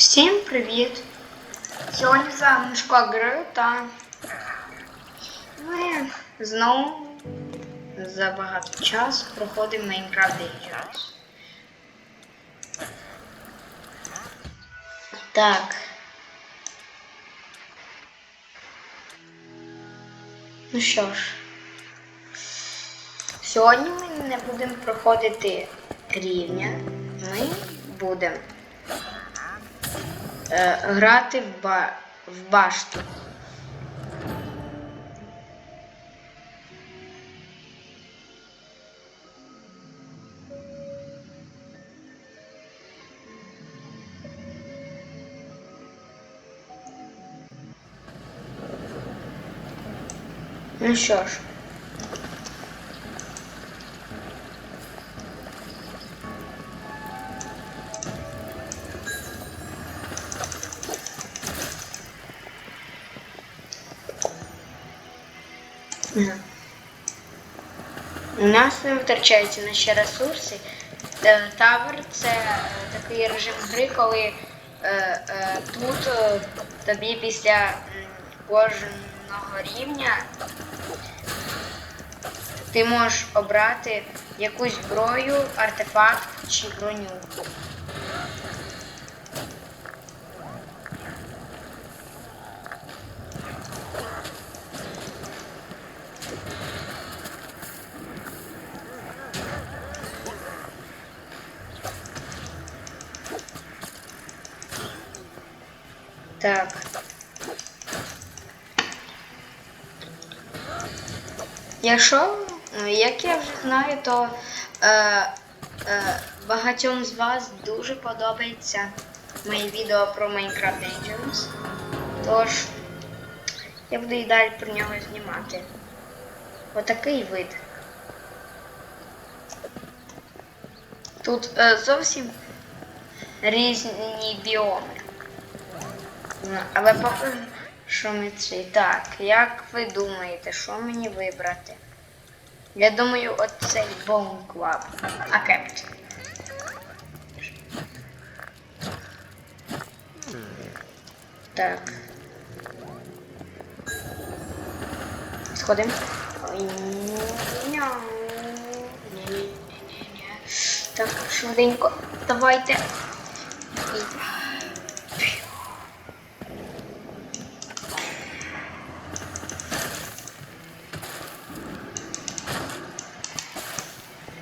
Всім привіт! Сьогодні за Мишко Гри та ми знову за багато часу проходимо Minecraft Dungeons. Так. Ну що ж, сьогодні ми не будемо проходити рівня, ми будемо е, грати в, ба в башту. Ну що ж. У нас не витрачаються наші ресурси. Е, Тавер це е, такий режим гри, коли е, тут тобі після кожного рівня ти можеш обрати якусь зброю, артефакт чи броню. Так. Якщо, ну, як я вже знаю, то е, е, багатьом з вас дуже подобається моє відео про Minecraft Dungeons. Тож я буду і далі про нього знімати. Отакий вид. Тут е, зовсім різні біоми. Але поки що ми цей. Так, як ви думаєте, що мені вибрати? Я думаю, оцей Bone Club. А кепт. Так. Сходимо. Так, швиденько. Давайте.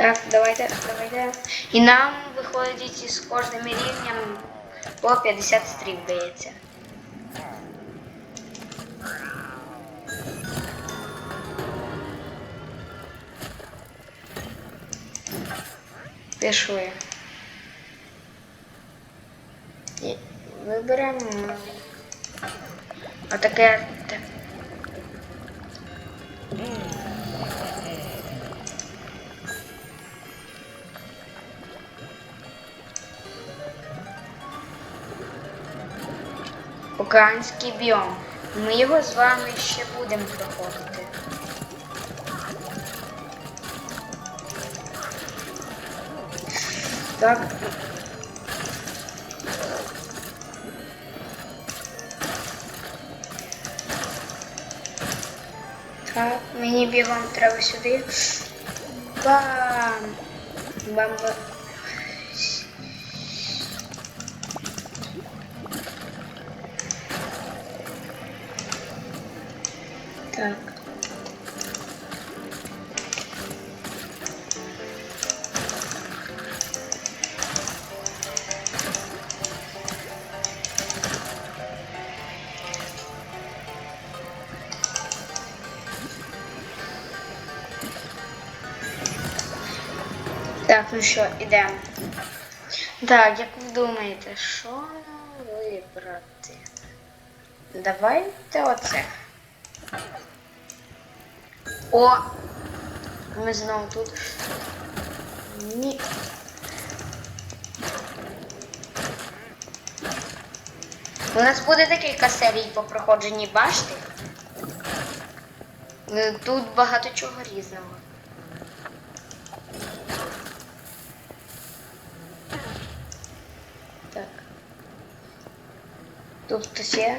Так, давайте, давайте. І нам виходить із кожним рівнем по 50 стрів дається. Пішли. І Виберемо отаке. Так. Океанський біом. Ми його з вами ще будемо проходити. Так. Так, мені бігом треба сюди. Бам! Бам! Так, ну що, ідемо. Так, як ви думаєте, що нам вибрати? Давайте оце. О! Ми знову тут. Ні. У нас буде декілька серій по проходженні башти. Е, Тут багато чого різного. Tuttu şey.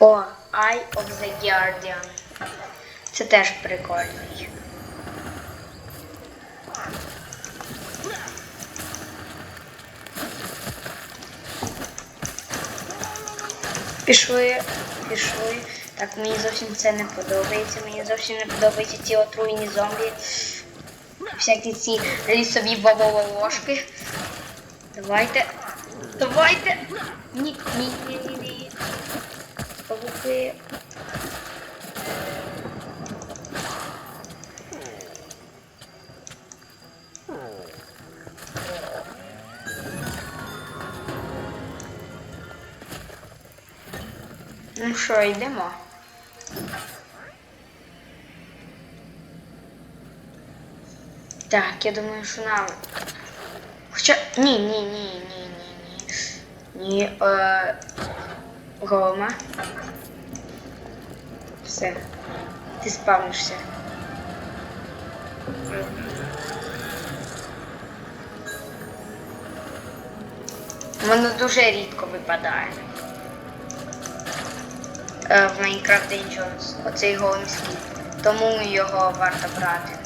Or Eye of the Guardian. Це теж прикольний. Пішли, пішли. Так, мені зовсім це не подобається. Мені зовсім не подобаються ці отруєні зомбі. Всякі ці лісові бобові ложки. Давайте. Давайте. Ні, ні, ні, ні, ні. Павуки. Ну що, йдемо? Так, я думаю, що нам. Хоча. Ні, ні, ні, ні, ні, ні. Ні, е... Гома. Все. Ти спавнишся. Воно дуже рідко випадає. Е, в Minecraft Dungeons. Оцей голим слід. Тому його варто брати.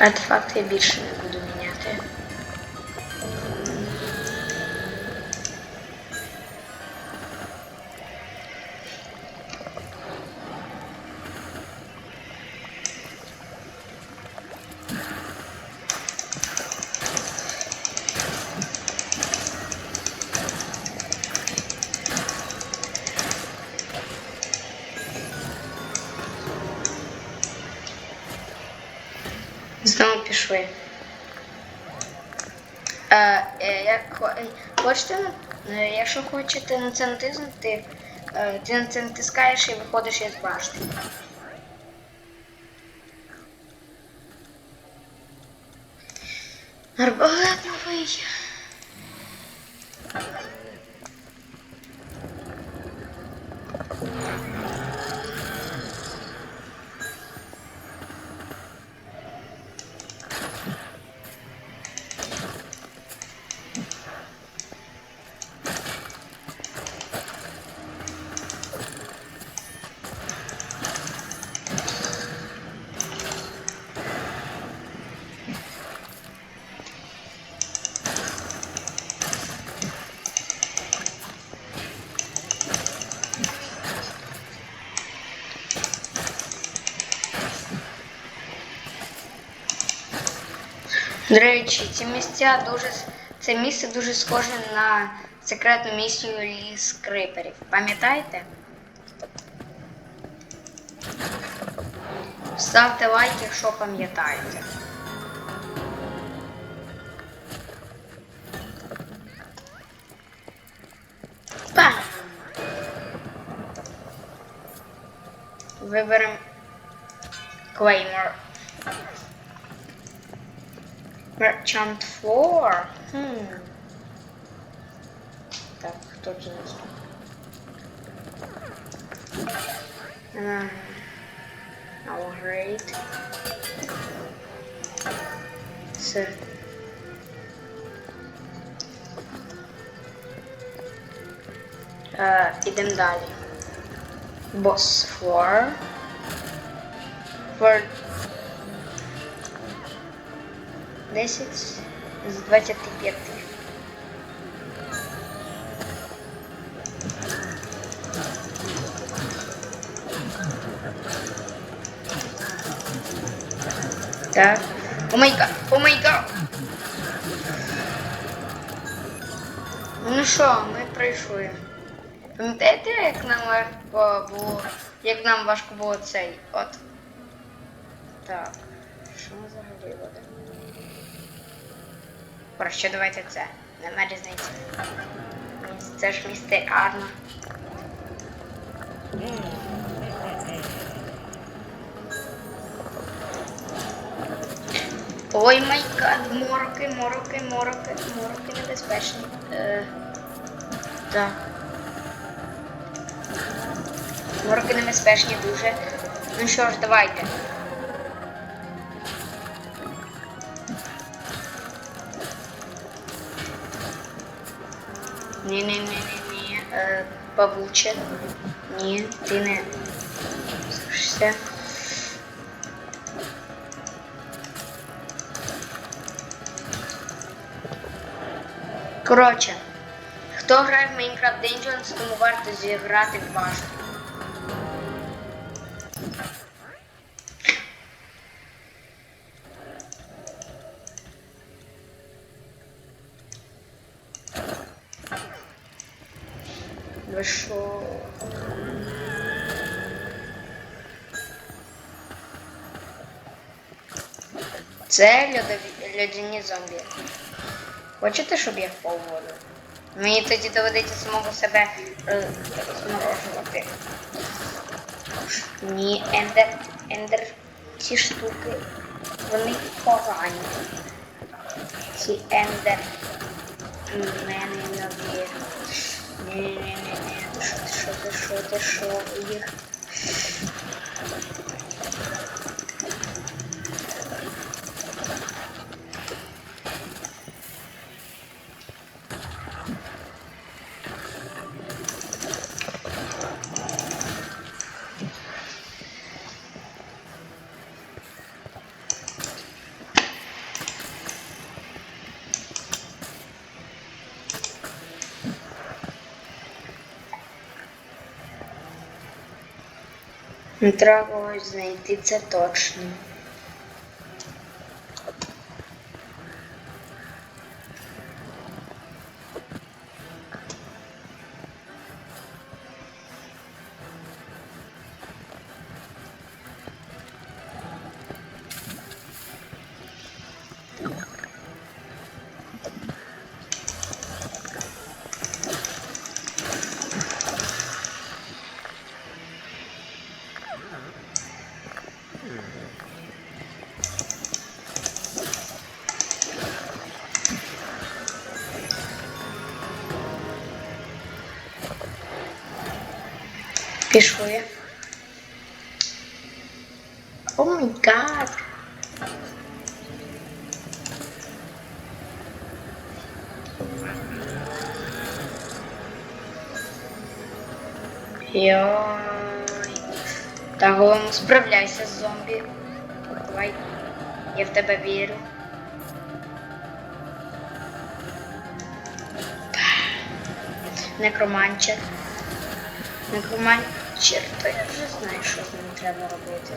Артефакти я більше хочете, е, якщо хочете на це натиснути, е, ти на це натискаєш і виходиш із башти. Арбалет новий. До речі, ці місця дуже це місце дуже схоже на секретну місію ліс криперів. Пам'ятаєте? Ставте лайк, якщо пам'ятаєте. Пам! Виберемо Claymore. Merchant Floor. Хм. Так, хто тут? у нас? Ем, Alright. Це. Е, Ідемо далі. Boss Floor. For 10 з 25. Так. О май гад, о май гад! Ну що, ми пройшли. Пам'ятаєте, як нам легко було, як нам важко було цей от. Так. Що давайте це? Нема різниці. Це ж містер Арно. Ой май гад, мороки, мороки, мороки, мороки небезпечні. Е, так. Мороки небезпечні дуже. Ну що ж, давайте. Ні, ні, ні, ні, ні. Е, павуче. Ні, ти не. слушайся. Коротше, хто грає в Minecraft Dungeons, тому варто зіграти в башню. Це льодові, льодяні зомбі. Хочете, щоб я впав воду? Мені тоді доведеться самого себе е, зморожувати. Ні, ендер, ендер, ці штуки, вони погані. Ці ендер мене нові. Ні-ні-ні, що ти, що ти, що ти, що їх. Не треба когось знайти, це точно. Пішли. О май гад. Йой. Та головне справляйся з зомбі. Давай. Я в тебе вірю. Некроманчер. Некроманчер, то я вже знаю, що з ним треба робити.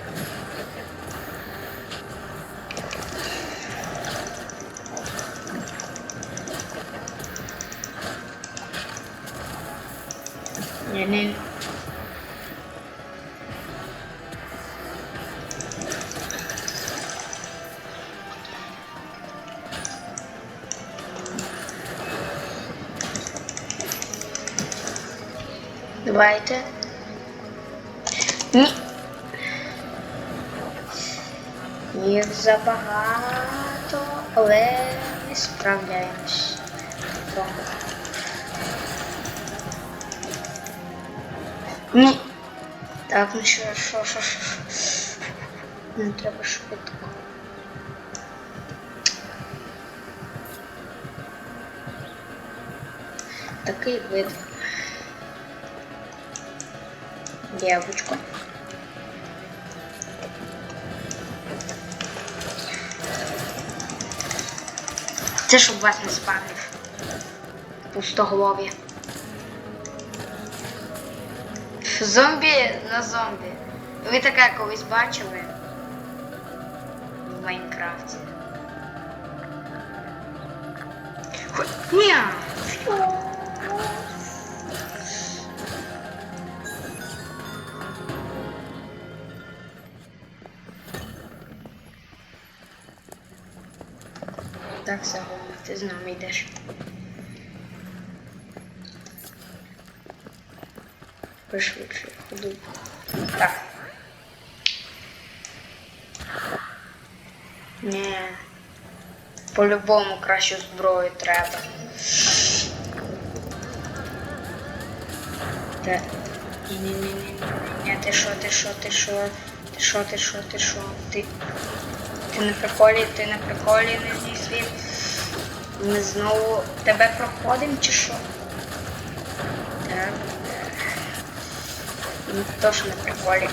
Ні-ні. Давайте. Ні. Їх забагато, але не справляємось. Ні. Так, ну що, що, що, що. що. Не треба швидко. Такий вид. Яблучко. Це щоб вас не спавнив. Пустоголові. Зомбі на зомбі. Ви таке колись бачили? В Майнкрафті. Ні. Так, з нами йдеш. Пришвидшуй ходу. Так. Ні. По-любому кращу зброю треба. Та. Ні, ні, ні, ні, ні, ти що, ти що, ти що, ти що, ти що, ти що, ти. Ти на приколі, ти на приколі не. Ми знову тебе проходимо чи що? Так. Ну, теж на приколі.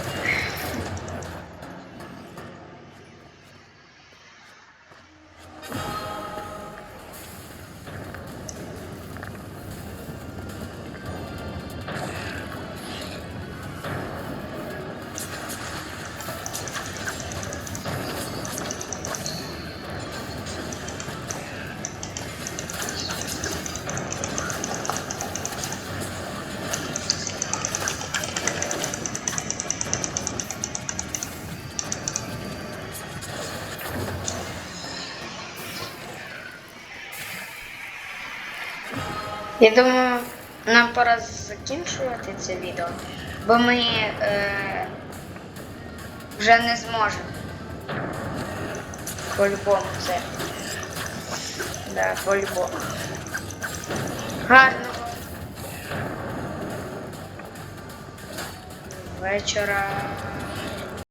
Я думаю, нам пора закінчувати це відео, бо ми е, вже не зможемо. По-любому це. Да, по-любому. Гарного вечора.